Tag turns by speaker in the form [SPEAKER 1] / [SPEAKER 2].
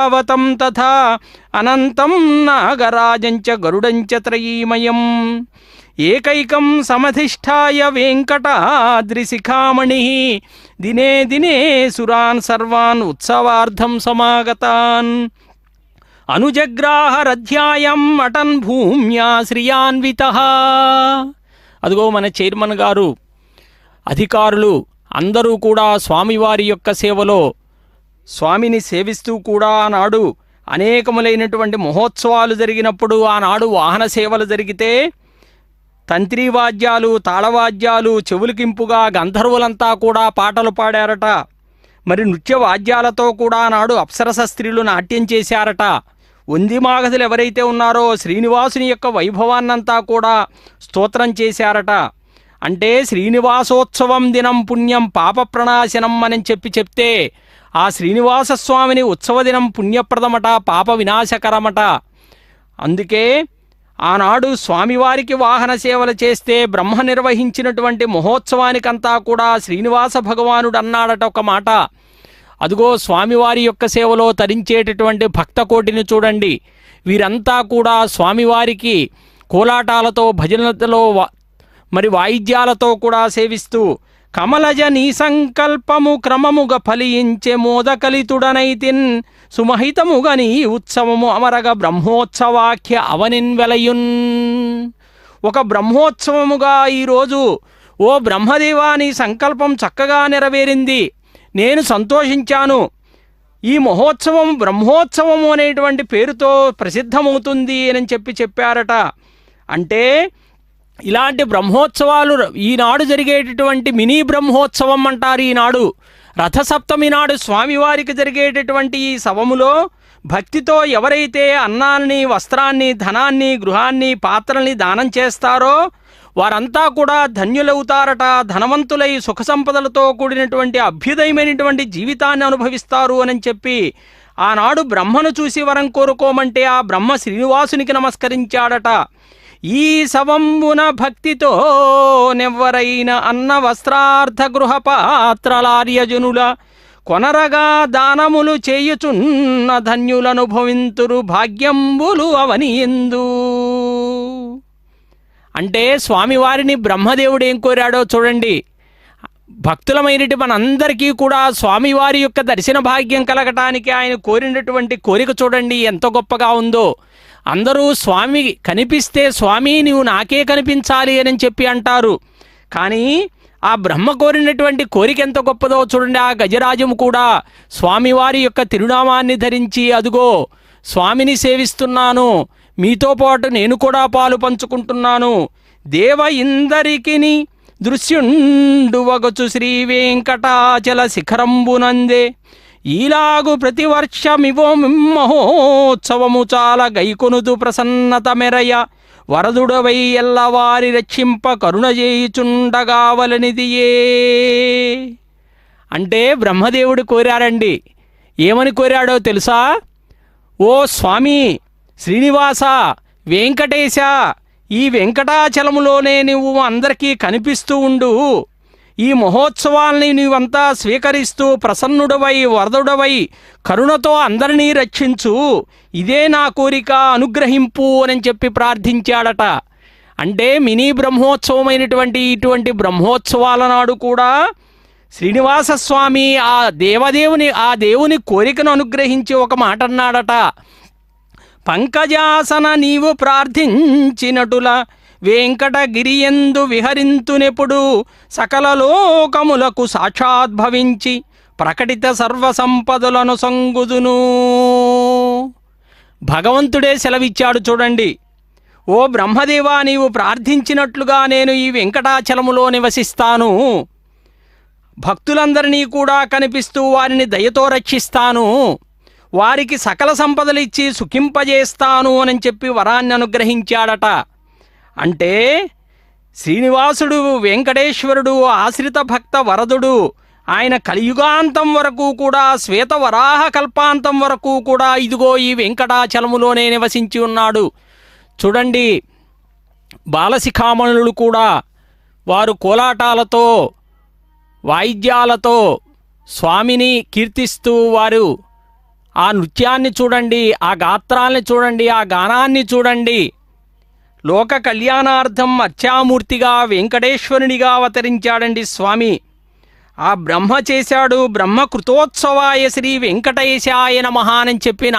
[SPEAKER 1] అవతం తథా అనంతం నాగరాజంచ గరుడంచ త్రయీమయం ఏకైకం సమధిష్టాయ వెంకటాద్రిశిఖామణి దినే దినే సురాన్ సర్వాన్ ఉత్సవార్థం సమాగతాన్ అనుజగ్రాహరధ్యాయం అటన్ భూమ్యా శ్రియాన్విత అదిగో మన చైర్మన్ గారు అధికారులు అందరూ కూడా స్వామివారి యొక్క సేవలో స్వామిని సేవిస్తూ కూడా ఆనాడు అనేకములైనటువంటి మహోత్సవాలు జరిగినప్పుడు ఆనాడు వాహన సేవలు జరిగితే తంత్రీవాద్యాలు తాళవాద్యాలు చెవులకింపుగా గంధర్వులంతా కూడా పాటలు పాడారట. మరి నృత్య వాద్యాలతో కూడా నాడు అప్సరస స్త్రీలు నాట్యం చేశారట. ఉంది మాగధులు ఎవరైతే ఉన్నారో శ్రీనివాసుని యొక్క వైభవాన్నంతా కూడా స్తోత్రం చేశారట. అంటే శ్రీనివాసోత్సవం దినం పుణ్యం పాప ప్రణాశనం అని చెప్పి చెప్తే ఆ శ్రీనివాస స్వామిని పుణ్యప్రదమట పాప వినాశకరమట. అందుకే ఆనాడు స్వామివారికి వాహన సేవలు చేస్తే బ్రహ్మ నిర్వహించినటువంటి మహోత్సవానికంతా కూడా శ్రీనివాస భగవానుడు అన్నాడట ఒక మాట. అదుగో స్వామివారి యొక్క సేవలో తరించేటటువంటి భక్త కోటిని చూడండి. వీరంతా కూడా స్వామివారికి కోలాటాలతో భజనలతో మరి వాయిద్యాలతో కూడా సేవిస్తూ కమలజ నీ సంకల్పము క్రమముగ ఫలించే మోదకలితుడనైతిన్ సుమహితముగ నీ ఉత్సవము అమరగ బ్రహ్మోత్సవాఖ్య అవనిన్ వెలయున్. ఒక బ్రహ్మోత్సవముగా ఈరోజు ఓ బ్రహ్మదేవా నీ సంకల్పం చక్కగా నెరవేరింది. నేను సంతోషించాను. ఈ మహోత్సవం బ్రహ్మోత్సవము అనేటువంటి పేరుతో ప్రసిద్ధమవుతుంది అని చెప్పి చెప్పారట. అంటే ఇలాంటి బ్రహ్మోత్సవాలు ఈనాడు జరిగేటటువంటి మినీ బ్రహ్మోత్సవం అంటారు ఈనాడు. రథసప్తమి నాడు స్వామివారికి జరిగేటటువంటి ఈ సవములో భక్తితో ఎవరైతే అన్నాన్ని వస్త్రాన్ని ధనాన్ని గృహాన్ని పాత్రల్ని దానం చేస్తారో వారంతా కూడా ధన్యులవుతారట ధనవంతులై సుఖ సంపదలతో కూడినటువంటి అభ్యుదయమైనటువంటి జీవితాన్ని అనుభవిస్తారు అని చెప్పి ఆనాడు బ్రహ్మను చూసి వరం కోరుకోమంటే ఆ బ్రహ్మ శ్రీనివాసునికి నమస్కరించాడట. ఈ సవంబున భక్తితో నెవ్వరైన అన్న వస్త్రార్థ గృహ పాత్రలార్యజనుల కొనరగా దానములు చేయుచున్న ధన్యులనుభవింతురు భాగ్యంబులు అవనియందు అంటే స్వామివారిని బ్రహ్మదేవుడు ఏం కోరాడో చూడండి. భక్తులమైనటి మనందరికీ కూడా స్వామివారి యొక్క దర్శన భాగ్యం కలగటానికి ఆయన కోరినటువంటి కోరిక చూడండి ఎంత గొప్పగా ఉందో. అందరూ స్వామి కనిపిస్తే స్వామి నీవు నాకే కనిపించాలి అని చెప్పి అంటారు. కానీ ఆ బ్రహ్మ కోరినటువంటి కోరిక ఎంత గొప్పదో చూడండి ఆ గజరాజము కూడా స్వామివారి యొక్క తిరునామాన్ని ధరించి అదుగో స్వామిని సేవిస్తున్నాను మీతో పాటు నేను కూడా పాలు పంచుకుంటున్నాను దేవ ఇందరికిని దృశ్యుండు వగచు శ్రీ వెంకటాచల శిఖరంబునందే. ఈలాగు ప్రతి వర్షమివో మిమ్మహోత్సవము చాలా గైకొనుదు ప్రసన్నత మెరయ వరదుడవై ఎల్లవారి రక్షింప కరుణ చేయుచుండగావలనిదియే అంటే బ్రహ్మదేవుడు కోరారండి ఏమని కోరాడో తెలుసా? ఓ స్వామి శ్రీనివాస వెంకటేశ ఈ వెంకటాచలములోనే నువ్వు అందరికీ కనిపిస్తూ ఉండు. ఈ మహోత్సవాల్ని నీవంతా స్వీకరిస్తూ ప్రసన్నుడవై వరదుడవై కరుణతో అందరినీ రక్షించు. ఇదే నా కోరిక అనుగ్రహింపు అని చెప్పి ప్రార్థించాడట. అంటే మినీ బ్రహ్మోత్సవమైనటువంటి ఇటువంటి బ్రహ్మోత్సవాల నాడు కూడా శ్రీనివాస స్వామి ఆ దేవదేవుని ఆ దేవుని కోరికను అనుగ్రహించి ఒక మాట అన్నాడట. పంకజాసన నీవు ప్రార్థించినటుల వెంకటగిరియందు విహరింతునెప్పుడు సకల లోకములకు సాక్షాద్భవించి ప్రకటిత సర్వసంపదలను సంగుదును. భగవంతుడే సెలవిచ్చాడు చూడండి. ఓ బ్రహ్మదేవా నీవు ప్రార్థించినట్లుగా నేను ఈ వెంకటాచలములో నివసిస్తాను. భక్తులందరినీ కూడా కనిపిస్తూ వారిని దయతో రక్షిస్తాను. వారికి సకల సంపదలిచ్చి సుఖింపజేస్తాను అని చెప్పి వరాన్ని అనుగ్రహించాడట. అంటే శ్రీనివాసుడు వెంకటేశ్వరుడు ఆశ్రిత భక్త వరదుడు ఆయన కలియుగాంతం వరకు కూడా శ్వేత వరాహ కల్పాంతం వరకు కూడా ఇదిగో ఈ వెంకటాచలములోనే నివసించి ఉన్నాడు. చూడండి బాలశిఖామణులు కూడా వారు కోలాటాలతో వాయిద్యాలతో స్వామిని కీర్తిస్తూ వారు ఆ నృత్యాన్ని చూడండి ఆ గాత్రాల్ని చూడండి ఆ గానాన్ని చూడండి. లోక కళ్యాణార్థం అర్చామూర్తిగా వెంకటేశ్వరునిగా అవతరించాడండి స్వామి. ఆ బ్రహ్మ చేశాడు బ్రహ్మ కృతోత్సవాయ శ్రీ వెంకటేశాయ నమః చెప్పిన